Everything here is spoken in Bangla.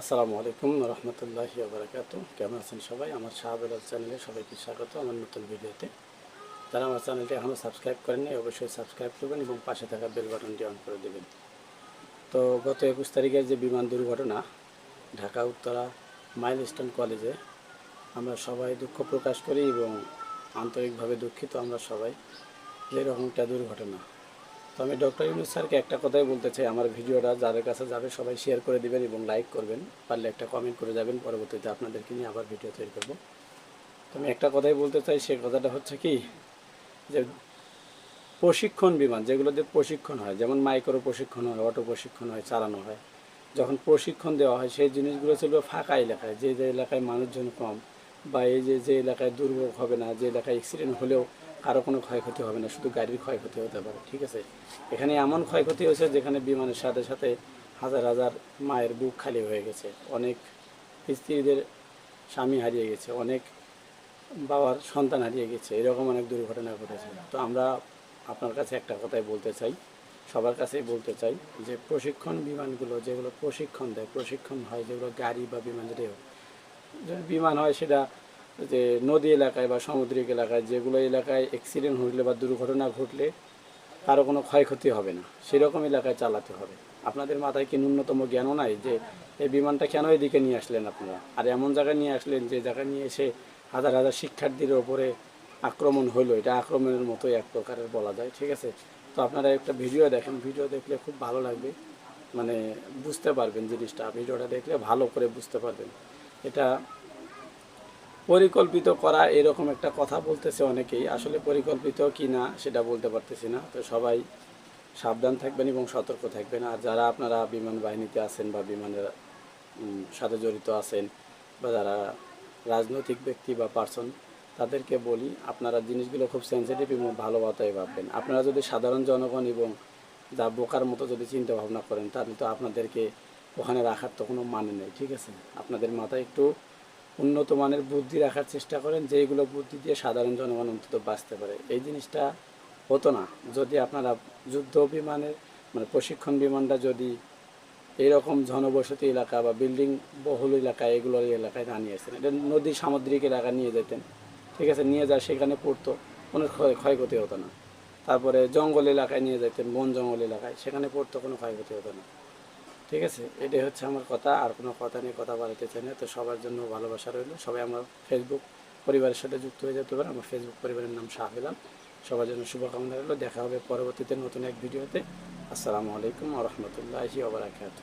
আসসালামু আলাইকুম রহমতুল্লাহি বারাকাত কেমন আছেন সবাই? আমার শাহাবুল্লাহ চ্যানেলে সবাইকে স্বাগত আমার নতুন ভিডিওতে। যারা আমার চ্যানেলটি এখনও সাবস্ক্রাইব করেননি, অবশ্যই সাবস্ক্রাইব করবেন এবং পাশে থাকা বেল বাটনটি অন করে দেবেন। তো গত একুশ তারিখের যে বিমান দুর্ঘটনা, ঢাকা, উত্তরা, মাইলস্টোন কলেজে আমরা সবাই দুঃখ প্রকাশ করি এবং আন্তরিকভাবে দুঃখিত আমরা সবাই যে দুর্ঘটনা। তো আমি ডক্টর ইউনুস স্যারকে একটা কথাই বলতে চাই। আমার ভিডিওটা যাদের কাছে যাবে সবাই শেয়ার করে দিবেন এবং লাইক করবেন। পারলে একটা কমেন্ট করে যাবেন। পরবর্তীতে আপনাদেরকে নিয়ে আবার ভিডিও তৈরি করব। তো আমি একটা কথাই বলতে চাই, সে কথাটা হচ্ছে কি? যে প্রশিক্ষণ বিমান যেগুলোতে প্রশিক্ষণ হয়, যেমন মাইক্রো প্রশিক্ষণ হয় অটো প্রশিক্ষণ হয়, চালানো হয়। যখন প্রশিক্ষণ দেওয়া হয়, সেই জিনিসগুলো ছিল ফাঁকা এলাকায়। যে যে এলাকায় মানুষজন কম বা এই যে যে এলাকায় দুর্ভোগ হবে না, যে এলাকায় অ্যাক্সিডেন্ট হলেও কারও কোনো ক্ষয়ক্ষতি হবে না, শুধু গাড়ির ক্ষয়ক্ষতি হতে পারে, ঠিক আছে? এখানে এমন ক্ষয়ক্ষতি হয়েছে যেখানে বিমানের সাথে সাথে হাজার হাজার মায়ের বুক খালি হয়ে গেছে। অনেক স্ত্রীদের স্বামী হারিয়ে গেছে, অনেক বাবার সন্তান হারিয়ে গেছে, এরকম অনেক দুর্ঘটনা ঘটেছে। তো আমরা আপনার কাছে একটা কথাই বলতে চাই, সবার কাছেই বলতে চাই যে প্রশিক্ষণ বিমানগুলো, যেগুলো প্রশিক্ষণ দেয়, প্রশিক্ষণ হয়, যেগুলো গাড়ি বা বিমান যেটাই হোক বিমান হয় সেটা যে নদী এলাকায় বা সামুদ্রিক এলাকায়, যেগুলো এলাকায় অ্যাক্সিডেন্ট ঘটলে বা দুর্ঘটনা ঘটলে কারও কোনো ক্ষয়ক্ষতি হবে না। সেরকম এলাকায় চালাতে হবে। আপনাদের মাথায় কি ন্যূনতম জ্ঞানও নাই যে এই বিমানটা কেন এদিকে নিয়ে আসলেন আপনারা? আর এমন জায়গায় নিয়ে আসলেন যে জায়গায় নিয়ে এসে হাজার হাজার শিক্ষার্থীর ওপরে আক্রমণ হলো এটা আক্রমণের মতোই এক প্রকারের বলা যায়, ঠিক আছে? তো আপনারা একটা ভিডিও দেখেন। ভিডিও দেখলে খুব ভালো লাগবে। মানে বুঝতে পারবেন জিনিসটা। ভিডিওটা দেখলে ভালো করে বুঝতে পারবেন। এটা পরিকল্পিত করা এরকম একটা কথা বলতেছে অনেকেই। আসলে পরিকল্পিত কি না সেটা বলতে পারতেছি না। তো সবাই সাবধান থাকবেন এবং সতর্ক থাকবেন। আর যারা আপনারা বিমান বাহিনীতে আছেন বা বিমানের সাথে জড়িত আছেন বা যারা রাজনৈতিক ব্যক্তি বা পার্সন তাদেরকে বলি আপনারা জিনিসগুলো খুব সেন্সিটিভ এবং ভালো মাথায় ভাববেন। আপনারা যদি সাধারণ জনগণ এবং যা বোকার মতো যদি চিন্তা ভাবনা করেন, তাহলে তো আপনাদেরকে ওখানে রাখার তো কোনো মানে নেই, ঠিক আছে? আপনাদের মাথায় একটু উন্নত মানের বুদ্ধি রাখার চেষ্টা করেন যেগুলো বুদ্ধি দিয়ে সাধারণ জনগণ অন্তত বাঁচতে পারে। এই জিনিসটা হতো না। যদি আপনারা যুদ্ধ বিমানের মানে প্রশিক্ষণ বিমানটা যদি এইরকম জনবসতি এলাকা বা বিল্ডিং বহুল এলাকা এগুলোর এলাকায় না নিয়ে আসতেন, এটা নদী সামুদ্রিক এলাকা নিয়ে যেতেন, ঠিক আছে? নিয়ে যা সেখানে পড়তো, কোনো ক্ষয় ক্ষয়ক্ষতি হতো না। তারপরে জঙ্গল এলাকায় নিয়ে যেতেন, বন জঙ্গল এলাকায়, সেখানে পড়তো, কোনো ক্ষয়ক্ষতি হতো না। ঠিক আছে? এটাই হচ্ছে আমার কথা, আর কোনো কথা নিয়ে কথা বাড়াতে চাই না। তো সবার জন্য ভালোবাসা রইল। সবাই আমার ফেসবুক পরিবারের সাথে যুক্ত হয়ে যেতে পারে আমার ফেসবুক পরিবারের নাম শাহবিলাল সবার জন্য শুভকামনা রইল। দেখা হবে পরবর্তীতে নতুন এক ভিডিওতে। আসসালামু আলাইকুম রহমতুল্লাহি ওবরাকাত